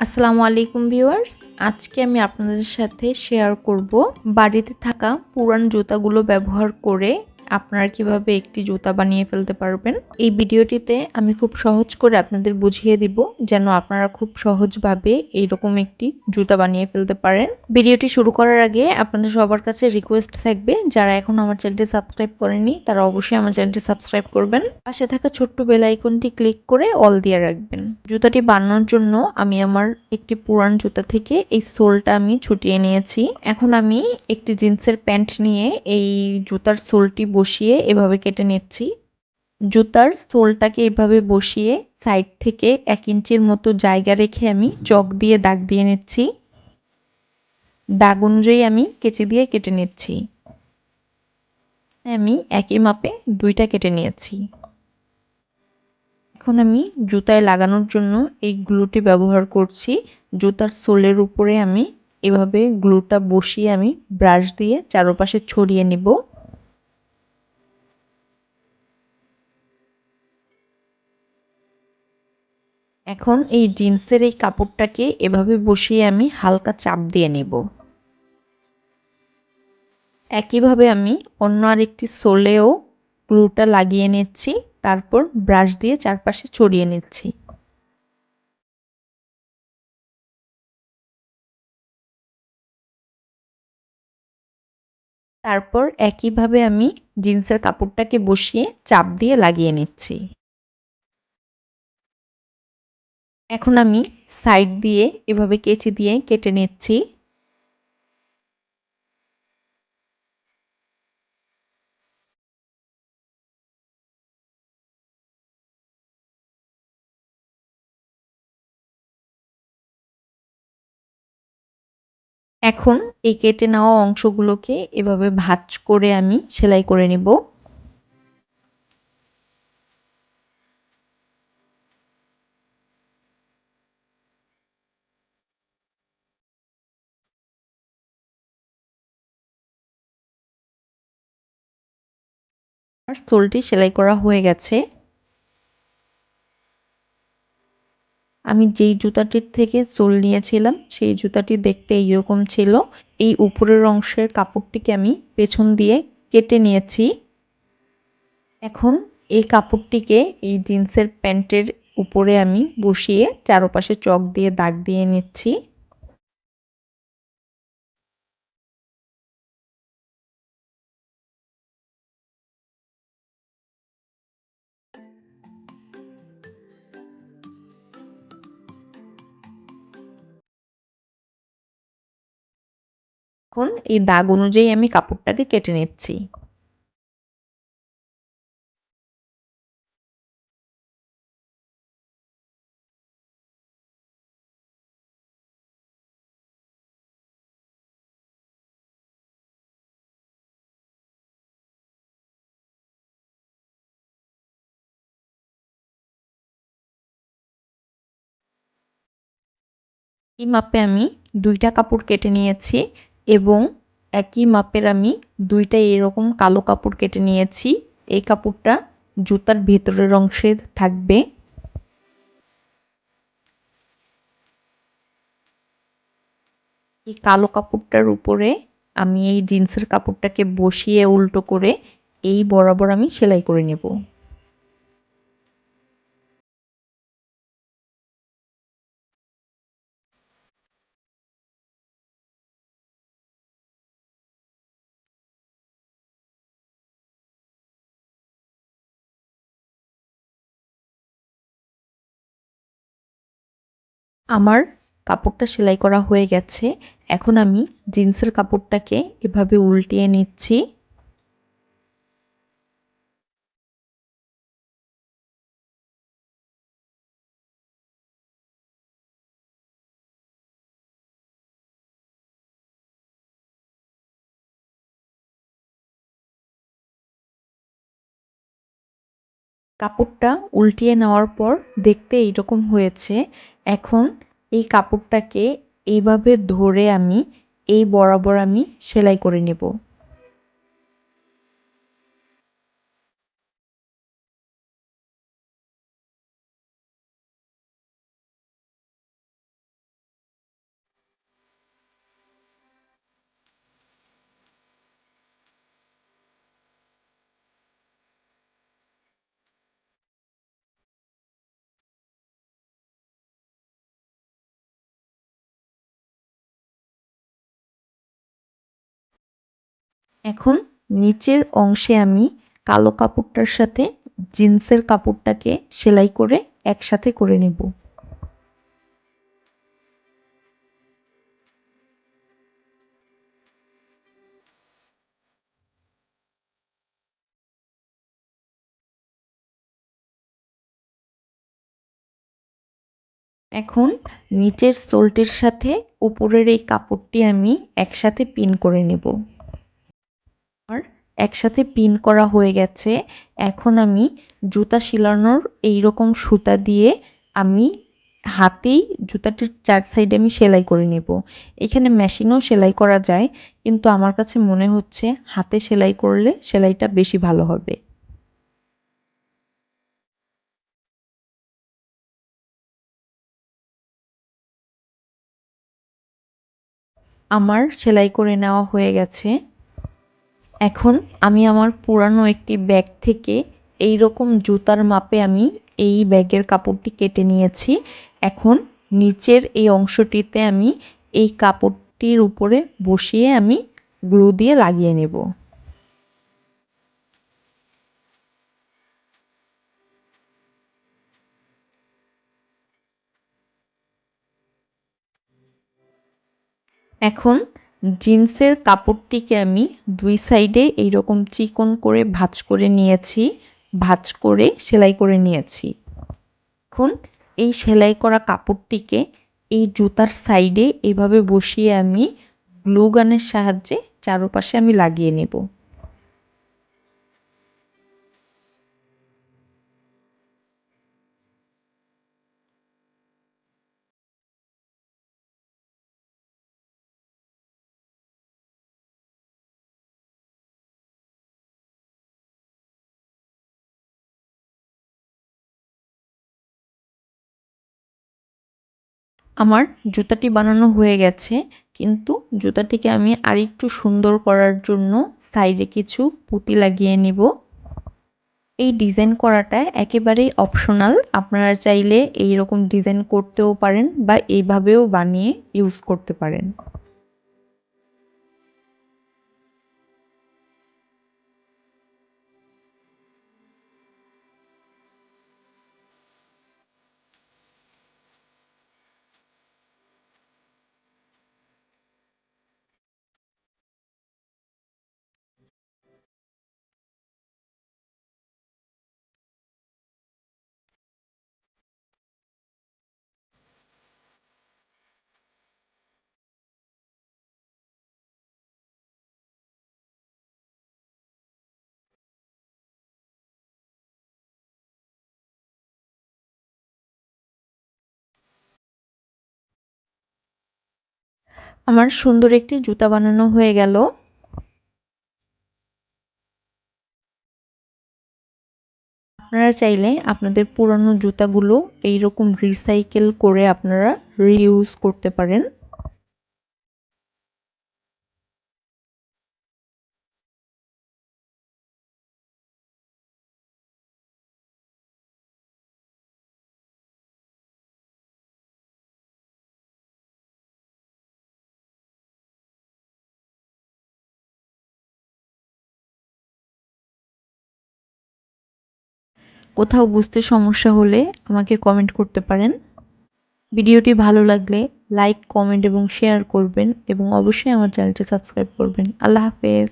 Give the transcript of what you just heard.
আসসালামু আলাইকুম ভিউয়ার্স। আজকে আমি আপনাদের সাথে শেয়ার করব বাড়িতে থাকা পুরান জুতাগুলো ব্যবহার করে আপনারা কীভাবে একটি জুতা বানিয়ে ফেলতে পারবেন? এই ভিডিওটিতে আমি খুব সহজ করে আপনাদের বুঝিয়ে দিব যেন আপনারা খুব সহজভাবে এইরকম একটি জুতা বানিয়ে ফেলতে পারেন। ভিডিওটি শুরু করার আগে আপনাদের সবার কাছে রিকোয়েস্ট থাকবে, যারা এখন আমার চ্যানেলটি সাবস্ক্রাইব করেনি তারা অবশ্যই আমার চ্যানেলটি সাবস্ক্রাইব করবেন। পাশে থাকা ছোট্ট বেল আইকনটি ক্লিক করে অল দিয়ে রাখবেন। জুতাটি বানানোর জন্য আমি আমার একটি পুরান জুতা থেকে এই সোলটা আমি ছুটিয়ে নিয়েছি। এখন আমি একটি জিন্সের প্যান্ট নিয়ে এই জুতার সোলটি বসিয়ে এভাবে কেটে নিচ্ছি। জুতার সোলটাকে এভাবে বসিয়ে সাইড থেকে এক ইঞ্চির মতো জায়গা রেখে আমি চক দিয়ে দাগ দিয়ে নিচ্ছি। দাগ অনুযায়ী আমি কেচি দিয়ে কেটে নিচ্ছি। আমি একই মাপে দুইটা কেটে নিয়েছি। এখন আমি জুতায় লাগানোর জন্য এই গ্লুটি ব্যবহার করছি। জুতার সোলের উপরে আমি এভাবে গ্লুটা বসিয়ে আমি ব্রাশ দিয়ে চারপাশে ছড়িয়ে নিব। এখন এই জিন্সের এই কাপড়টাকে এভাবে বসিয়ে আমি হালকা চাপ দিয়ে নেব। একইভাবে আমি অন্য আরেকটি সোলেও গ্লুটা লাগিয়ে নিচ্ছি, তারপর ব্রাশ দিয়ে চারপাশে ছড়িয়ে নিচ্ছি। তারপর একইভাবে আমি জিন্সের কাপড়টাকে বসিয়ে চাপ দিয়ে লাগিয়ে নিচ্ছি। এখন আমি সাইড দিয়ে এভাবে কেচি দিয়ে কেটে নিচ্ছি। এখন এই কেটে নেওয়া অংশগুলোকে এভাবে ভাঁজ করে আমি সেলাই করে নিব। সোলটি সেলাই করা হয়ে গেছে। আমি যেই জুতাটির থেকে সোল নিয়েছিলাম, সেই জুতাটি দেখতে এইরকম ছিল। এই উপরের অংশের কাপড়টিকে আমি পেছন দিয়ে কেটে নিয়েছি। এখন এই কাপড়টিকে এই জিন্সের প্যান্টের উপরে আমি বসিয়ে চারপাশে চক দিয়ে দাগ দিয়ে নিচ্ছি। এখন এই দাগ অনুযায়ী আমি কাপড়টাকে কেটে নিচ্ছি। এই মাপে আমি দুইটা কাপড় কেটে নিয়েছি। এবং একই মাপের আমি দুইটা এরকম কালো কাপড় কেটে নিয়েছি। এই কাপড়টা জুতার ভেতরের অংশে থাকবে। এই কালো কাপড়টার উপরে আমি এই জিন্সের কাপড়টাকে বসিয়ে উল্টো করে এই বরাবর আমি সেলাই করে নেব। আমার কাপড়টা সেলাই করা হয়ে গেছে। এখন আমি জিন্সের কাপড়টাকে এভাবে উল্টিয়ে নিচ্ছি। কাপড়টা উল্টিয়ে নেওয়ার পর দেখতে এইরকম হয়েছে। এখন এই কাপড়টাকে এইভাবে ধরে আমি এই বরাবর আমি সেলাই করে নেব। এখন নিচের অংশে আমি কালো কাপড়টার সাথে জিন্সের কাপড়টাকে সেলাই করে একসাথে করে নেব। এখন নিচের সোলটির সাথে উপরের এই কাপড়টি আমি একসাথে পিন করে নেব। একসাথে পিন করা হয়ে গেছে। এখন আমি জুতা শিলানোর এই রকম সুতা দিয়ে আমি হাতেই জুতাটির চার সাইডে আমি সেলাই করে নেব। এখানে মেশিনেও সেলাই করা যায়, কিন্তু আমার কাছে মনে হচ্ছে হাতে সেলাই করলে সেলাইটা বেশি ভালো হবে। আমার সেলাই করে নেওয়া হয়ে গেছে। এখন আমি আমার পুরানো একটি ব্যাগ থেকে এই রকম জুতার মাপে আমি এই ব্যাগের কাপড়টি কেটে নিয়েছি। এখন নিচের এই অংশটিতে আমি এই কাপড়টির উপরে বসিয়ে আমি গ্লু দিয়ে লাগিয়ে নেব। এখন জিন্সের কাপড়টিকে আমি দুই সাইডে এইরকম চিকন করে ভাঁজ করে নিয়েছি, ভাঁজ করে সেলাই করে নিয়েছি। এখন এই সেলাই করা কাপড়টিকে এই জুতার সাইডে এভাবে বসিয়ে আমি গ্লু গানের সাহায্যে চারপাশে আমি লাগিয়ে নেব। আমার জুতাটি বানানো হয়ে গেছে, কিন্তু জুতাটিকে আমি আরেকটু সুন্দর করার জন্য সাইডে কিছু পুঁতি লাগিয়ে নিব। এই ডিজাইন করাটা একেবারেই অপশনাল, আপনারা চাইলে এই রকম ডিজাইন করতেও পারেন বা এইভাবেও বানিয়ে ইউজ করতে পারেন। আমার সুন্দর একটি জুতা বানানো হয়ে গেল। আপনারা চাইলে আপনাদের পুরনো জুতাগুলো এইরকম রিসাইকেল করে আপনারা রিউজ করতে পারেন। কোথাও বুঝতে সমস্যা হলে আমাকে কমেন্ট করতে পারেন। ভিডিওটি ভালো লাগলে লাইক কমেন্ট এবং শেয়ার করবেন এবং অবশ্যই আমার চ্যানেলটি সাবস্ক্রাইব করবেন। আল্লাহ হাফেজ।